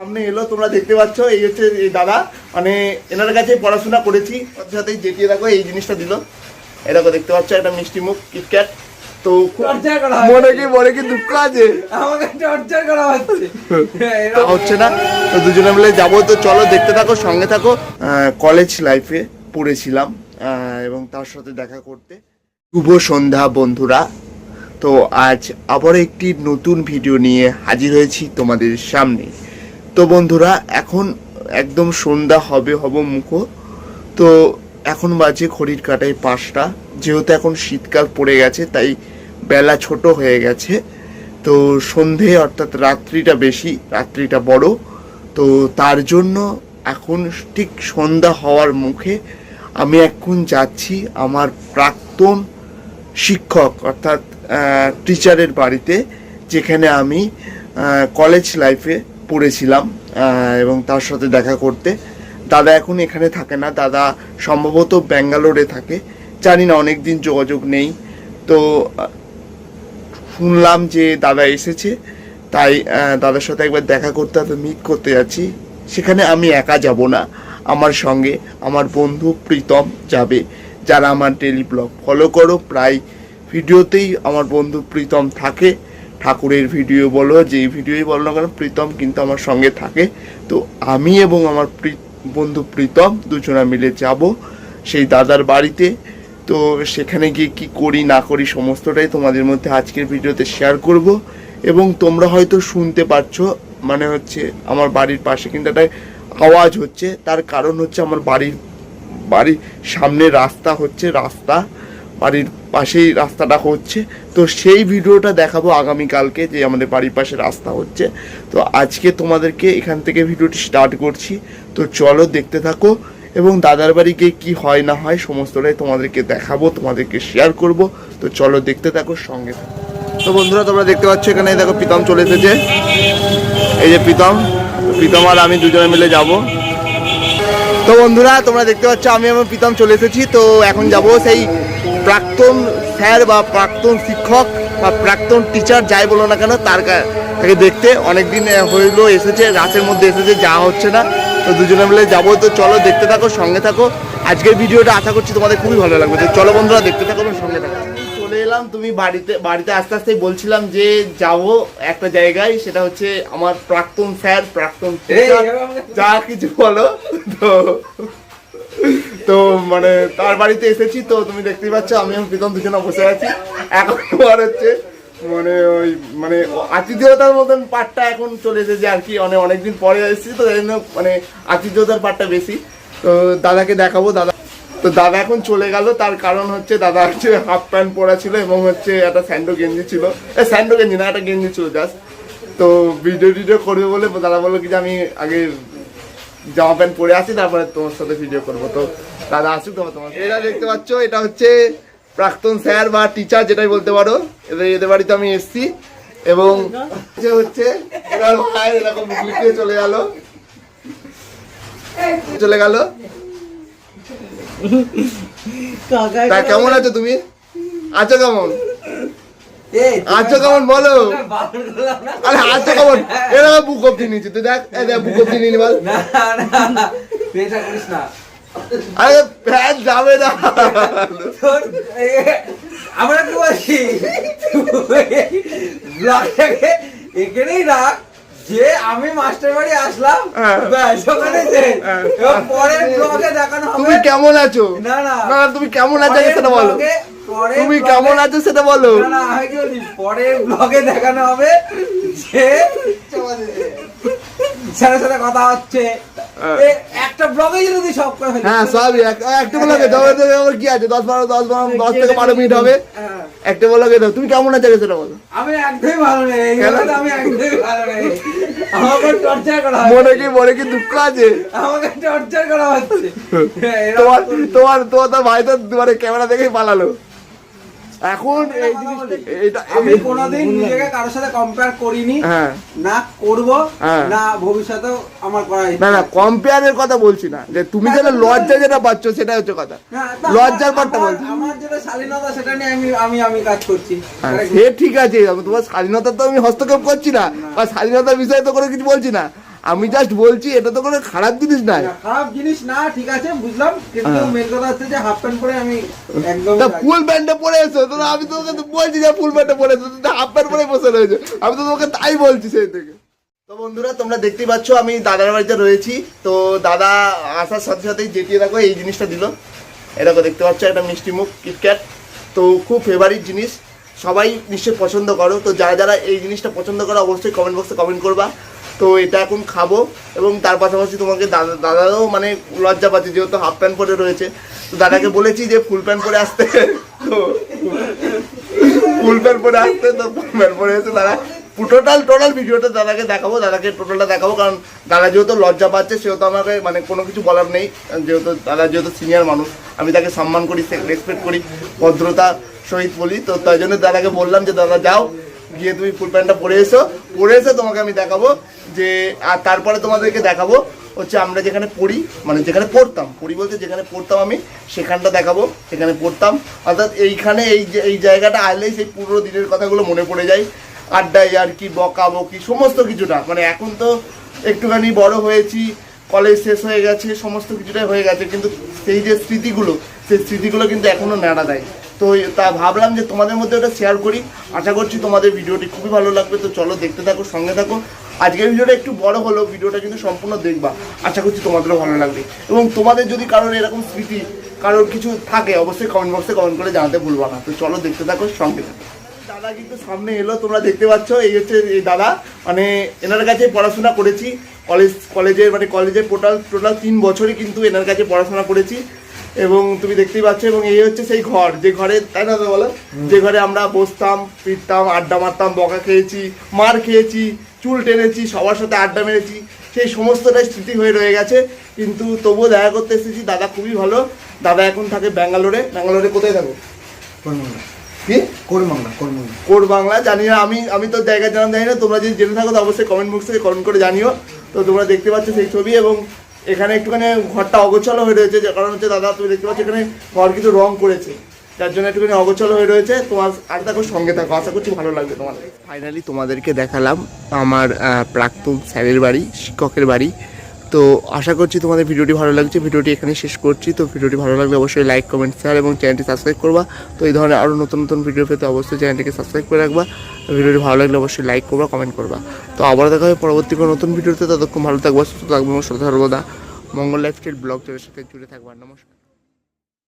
সামনে এলো তোমরা দেখতে পাচ্ছ এই হচ্ছে এই দাদা। মানে এনার কাছে পড়াশোনা করেছি ওর সাথেই জেটিয়ে দেখো এই জিনিসটা দিল। দেখো দেখতে পাচ্ছ একটা মিষ্টি মুখ কিটক্যাট তো মনে কি মনে কি দুঃখ আছে? আমাকে টর্চার করা হচ্ছে। হচ্ছে না। তো দুজনে মিলে যাব। তো চলো দেখতে থাকো সঙ্গে থাকো। কলেজ লাইফে পড়েছিলাম আহ, এবং তার সাথে দেখা করতে। শুভ সন্ধ্যা বন্ধুরা। তো আজ আবার একটি নতুন ভিডিও নিয়ে হাজির হয়েছি তোমাদের সামনে। তো বন্ধুরা, এখন একদম সন্ধ্যা হবে, হব মুখো। তো এখন বাজে ঘড়ির কাটায় পাঁচটা। যেহেতু এখন শীতকাল পড়ে গেছে, তাই বেলা ছোট হয়ে গেছে। তো সন্ধে, অর্থাৎ রাত্রিটা বেশি, রাত্রিটা বড়। তো তার জন্য এখন ঠিক সন্ধ্যা হওয়ার মুখে আমি এখন যাচ্ছি আমার প্রাক্তন শিক্ষক, অর্থাৎ টিচারের বাড়িতে, যেখানে আমি কলেজ লাইফে পড়েছিলাম এবং তার সাথে দেখা করতে। দাদা এখন এখানে থাকে না। দাদা সম্ভবত ব্যাঙ্গালোরে থাকে। জানি না অনেক দিন যোগাযোগ নেই। তো, শুনলাম যে দাদা এসেছে। তাই দাদার সাথে একবার দেখা করতে হবে মিট করতে যাচ্ছি। সেখানে আমি একা যাব না। আমার সঙ্গে আমার বন্ধু প্রীতম যাবে, যারা আমার ডেলি ব্লগ ফলো করো। প্রায় ভিডিওতেই আমার বন্ধু প্রীতম থাকে। ঠাকুরের ভিডিও বলো, যেই ভিডিওই বলো না কেন, প্রীতম কিন্তু আমার সঙ্গে থাকে। তো আমি এবং আমার বন্ধু প্রীতম দুজনা মিলে যাব সেই দাদার বাড়িতে। তো সেখানে গিয়ে কি করি, না করি সমস্তটাই তোমাদের মধ্যে আজকের ভিডিওতে শেয়ার করব। এবং তোমরা হয়তো শুনতে পাচ্ছ মানে হচ্ছে আমার বাড়ির পাশে কিন্তু একটা আওয়াজ হচ্ছে। তার কারণ হচ্ছে আমার বাড়ির বাড়ির সামনে রাস্তা হচ্ছে, রাস্তা বাড়ির পাশেই রাস্তাটা হচ্ছে। তো সেই ভিডিওটা দেখাবো আগামীকালকে যে আমাদের বাড়ির পাশে রাস্তা হচ্ছে। তো আজকে তোমাদেরকে এখান থেকে ভিডিওটি স্টার্ট করছি। তো চলো দেখতে থাকো এবং দাদার বাড়ি গিয়ে কী হয় না হয় সমস্তটাই তোমাদেরকে দেখাবো, তোমাদেরকে শেয়ার করব। তো চলো দেখতে থাকো, সঙ্গে তো বন্ধুরা, তোমরা দেখতে পাচ্ছ এখানে, দেখো প্রীতম চলে এসেছে। এই যে প্রীতম প্রীতম আর আমি দুজনে মিলে যাব। তো বন্ধুরা, তোমরা দেখতে পাচ্ছ আমি আমার প্রীতম চলে এসেছি। তো এখন যাব সেই প্রাক্তন স্যার বা প্রাক্তন শিক্ষক বা প্রাক্তন টিচার যাই বলো না কেন তার তাকে দেখতে অনেকদিন হইল এসেছে রাতের মধ্যে এসেছে যাওয়া হচ্ছে না। তো দুজনে মিলে যাব। তো চলো দেখতে থাকো সঙ্গে থাকো। আজকের ভিডিওটা আশা করছি তোমাদের খুবই ভালো লাগবে। তো চলো বন্ধুরা দেখতে থাকো এবং সঙ্গে থাকো। চলে এলাম তুমি বাড়িতে বাড়িতে আস্তে আস্তে বলছিলাম যে যাব একটা জায়গায় সেটা হচ্ছে আমার প্রাক্তন স্যার প্রাক্তন যা কিছু বলো তো তো মানে তার বাড়িতে এসেছি, তো তুমি দেখতেই পাচ্ছ, আমি এবং প্রীতম দুজনে বসে আছি। এখন আর হচ্ছে মানে ওই মানে আতিথেয়তার মতন পার্টটা এখন চলে এসেছে আর কি অনেক অনেকদিন পরে এসেছি, তো এই জন্য মানে আতিথেয়তার পার্টটা বেশি। তো দাদাকে দেখাবো, দাদা। তো দাদা এখন চলে গেল, তার কারণ হচ্ছে দাদা হচ্ছে হাফ প্যান্ট পরা ছিল এবং হচ্ছে একটা স্যান্ডো গেঞ্জি ছিল। স্যান্ডো গেঞ্জি না, একটা গেঞ্জি ছিল জাস্ট তো ভিডিও টিডিও করবে বলে দাদা বলল কি যে আমি আগে জামা প্যান্ট পরে আসি, তারপরে তোমার সাথে ভিডিও করব। তো দাদা আসুক তোমার তোমার এটা দেখতে পাচ্ছ এটা হচ্ছে প্রাক্তন স্যার বা টিচার যেটাই বলতে পারো। এদের এদের বাড়িতে আমি এসেছি। এবং যে হচ্ছে এবার ভাই এরকম মুখলিকে চলে গেল। চলে গেল। তা কেমন আছো তুমি? আছো কেমন? আছো কেমন বলো? আরে আছো কেমন? এরকম বুক অব্দি নিচে। তুই দেখ দেখ বুক অব্দি নিয়ে বল। না না তুই করিস না। আরে ফ্যান যাবে না। আমরা কি বলছি? ব্লগটাকে এখানেই রাখ যে আমি মাস্টার বাড়ি আসলাম হ্যাঁ। ব্যাস ওখানে যে হ্যাঁ। পরের ব্লগে দেখানো হবে। তুমি কেমন আছো? না না। তুমি কেমন আছো সেটা বলো। তুমি কেমন আছো সেটা বলো। না না আমি কি বলি পরের ব্লগে দেখানো হবে যে স্যারের সাথে কথা হচ্ছে। একটা ব্লগে যদি সব করে হ্যাঁ সবই। একটা বলো দাও আবার কি আছে? দশ বারো দশ বারো দশ থেকে বারো মিনিট হবে। হ্যাঁ। একটা দাও তুমি কেমন আছো সেটা বলো। আমি একদমই ভালো নেই। এই কেন? ব্যাপারে আমি একদমই ভালো নেই। আমাকে টর্চার করা মনে কি মনে কি দুঃখ আছে? আমাকে টর্চার করা হচ্ছে। তোমার। তোমার তোমার ভাই তো মানে ক্যামেরা দেখেই পালালো। এখন এই জিনিসটা এটা আমি কোনোদিন নিজেকে কারোর সাথে কম্পেয়ার করিনি। হ্যাঁ। না করব হ্যাঁ। না ভবিষ্যতেও আমার করা না না কম্পেয়ারের কথা বলছি না। যে তুমি যেটা লজ্জা যেটা পাচ্ছ সেটা হচ্ছে কথা। লজ্জার পার্টটা বলছি। আমার যেটা শালীনতা সেটা নিয়ে আমি আমি আমি কাজ করছি। হ্যাঁ, সে ঠিক আছে। তোমার স্বাধীনতা তো আমি হস্তক্ষেপ করছি না। বা স্বাধীনতার বিষয়ে তো কোনো কিছু বলছি না। আমি জাস্ট বলছি এটা তো কোনো খারাপ জিনিস না, খারাপ জিনিস না ঠিক আছে বুঝলাম কিন্তু হ্যাঁ। মেন কথা হচ্ছে যে হাফ প্যান্ট পরে আমি একদম তা ফুল প্যান্টে পরে এসো তো আমি তো বলছি যে ফুল প্যান্টে পরে এসো তুমি হাফ প্যান্ট পরে বসে রয়েছে। আমি তো তোমাকে তাই বলছি সেই থেকে। তো বন্ধুরা তোমরা দেখতেই পাচ্ছ আমি দাদার বাড়িতে রয়েছি। তো দাদা আসার সাথে সাথেই যেটিয়ে দেখো এই জিনিসটা দিল। এরকম দেখতে পাচ্ছ একটা মিষ্টি মুখ কিটক্যাট তো খুব ফেভারিট জিনিস। সবাই নিশ্চয়ই পছন্দ করো। তো যারা যারা এই জিনিসটা পছন্দ করো অবশ্যই কমেন্ট বক্সে কমেন্ট করবা। তো এটা এখন খাব এবং তার পাশাপাশি তোমাকে দাদা, দাদারও মানে লজ্জা পাচ্ছে, যেহেতু হাফ প্যান্ট পরে রয়েছে। তো দাদাকে বলেছি যে ফুল প্যান্ট পরে আসতে। তো ফুল প্যান্ট পরে আসতে, তো ফুল প্যান্ট পরে এসে দাদা টোটাল টোটাল ভিডিওটা দাদাকে দেখাবো, দাদাকে টোটালটা দেখাবো, কারণ দাদা যেহেতু লজ্জা পাচ্ছে, সেহেতু আমাকে মানে কোনো কিছু বলার নেই, যেহেতু দাদা যেহেতু সিনিয়র মানুষ, আমি তাকে সম্মান করি রেসপেক্ট করি ভদ্রতা সহিত বলি, তো তাই জন্য দাদাকে বললাম যে, দাদা, যাও। গিয়ে তুমি ফুল প্যান্টটা পরে এসো। পরে এসে তোমাকে আমি দেখাবো যে, আর তারপরে তোমাদেরকে দেখাবো হচ্ছে আমরা যেখানে পড়ি মানে যেখানে পড়তাম। পড়ি বলতে যেখানে পড়তাম আমি, সেখানটা দেখাবো সেখানে পড়তাম। অর্থাৎ এইখানে এই যে, এই জায়গাটা আসলেই সেই পুরো দিনের কথাগুলো মনে পড়ে যায়। আড্ডায় আর কি বকা বকি সমস্ত কিছুটা। মানে এখন তো একটুখানি বড় হয়েছি, কলেজ শেষ হয়ে গেছে, সমস্ত কিছুটাই হয়ে গেছে, কিন্তু সেই যে স্মৃতিগুলো, সেই স্মৃতিগুলো কিন্তু এখনও নাড়া দেয়। তো তা ভাবলাম যে তোমাদের মধ্যে ওটা শেয়ার করি। আশা করছি তোমাদের ভিডিওটি খুবই ভালো লাগবে। তো চলো দেখতে থাকো, সঙ্গে থাকো। আজকের ভিডিওটা একটু বড় হলো, ভিডিওটা কিন্তু সম্পূর্ণ দেখবা। আশা করছি তোমাদেরও ভালো লাগবে। এবং তোমাদের যদি কারোর এরকম স্মৃতি, কারোর কিছু থাকে, অবশ্যই কমেন্ট বক্সে কমেন্ট করে জানাতে ভুলবা না। তো চলো দেখতে থাকো, সঙ্গে থাকো। দাদা কিন্তু সামনে এলো, তোমরা দেখতে পাচ্ছ, এই হচ্ছে এই দাদা। মানে এনার কাছে পড়াশোনা করেছি। কলেজ, কলেজের মানে কলেজের টোটাল টোটাল তিন বছরই কিন্তু এনার কাছে পড়াশোনা করেছি। এবং তুমি দেখতেই পাচ্ছ এবং এই হচ্ছে সেই ঘর। যে ঘরে তাই না বলো? যে ঘরে আমরা বসতাম ফিরতাম আড্ডা মারতাম বকা খেয়েছি মার খেয়েছি চুল টেনেছি সবার সাথে আড্ডা মেরেছি সেই সমস্তটাই স্মৃতি হয়ে রয়ে গেছে। কিন্তু তবুও দেখা করতে এসেছি দাদা খুবই ভালো। দাদা এখন থাকে ব্যাঙ্গালোরে। ব্যাঙ্গালোরে কোথায় থাকো? কি? করমঙ্গা করমঙ্গা কোড বাংলা জানি না আমি আমি তো জায়গা জানা জানি না তোমরা যদি জেনে থাকো তো অবশ্যই কমেন্ট বক্সে কমেন্ট করে জানিও। তো তোমরা দেখতে পাচ্ছ সেই ছবি এবং এখানে একটুখানি ঘরটা অগোছালো হয়ে রয়েছে যে কারণ হচ্ছে দাদা, তুমি দেখতে পাচ্ছ এখানে ঘর কিন্তু রং করেছে। যার জন্য একটুখানি অগোছালো হয়ে রয়েছে। তোমার আর দেখো, সঙ্গে থাকো, আশা করছি ভালো লাগবে তোমার ফাইনালি তোমাদেরকে দেখালাম আমার প্রাক্তন স্যারের বাড়ি, শিক্ষকের বাড়ি। তো আশা করছি তোমাদের ভিডিওটি ভালো লাগছে। ভিডিওটি এখানে শেষ করছি। তো ভিডিওটি ভালো লাগলে অবশ্যই লাইক কমেন্ট শেয়ার এবং চ্যানেলটি সাবস্ক্রাইব করবা। তো এই ধরনের আরও নতুন নতুন ভিডিও পেতে অবশ্যই চ্যানেলটিকে সাবস্ক্রাইব করে রাখবা। ভিডিওটি ভালো লাগলে অবশ্যই লাইক করবা কমেন্ট করবা। তো আবার দেখা হবে পরবর্তী কোনো নতুন ভিডিওতে। ততক্ষণ ভালো থাকবা, সুস্থ থাকব এবং সর্বদা মঙ্গল লাইফস্টাইল ব্লগ সাথে জুড়ে থাকবা। নমস্কার।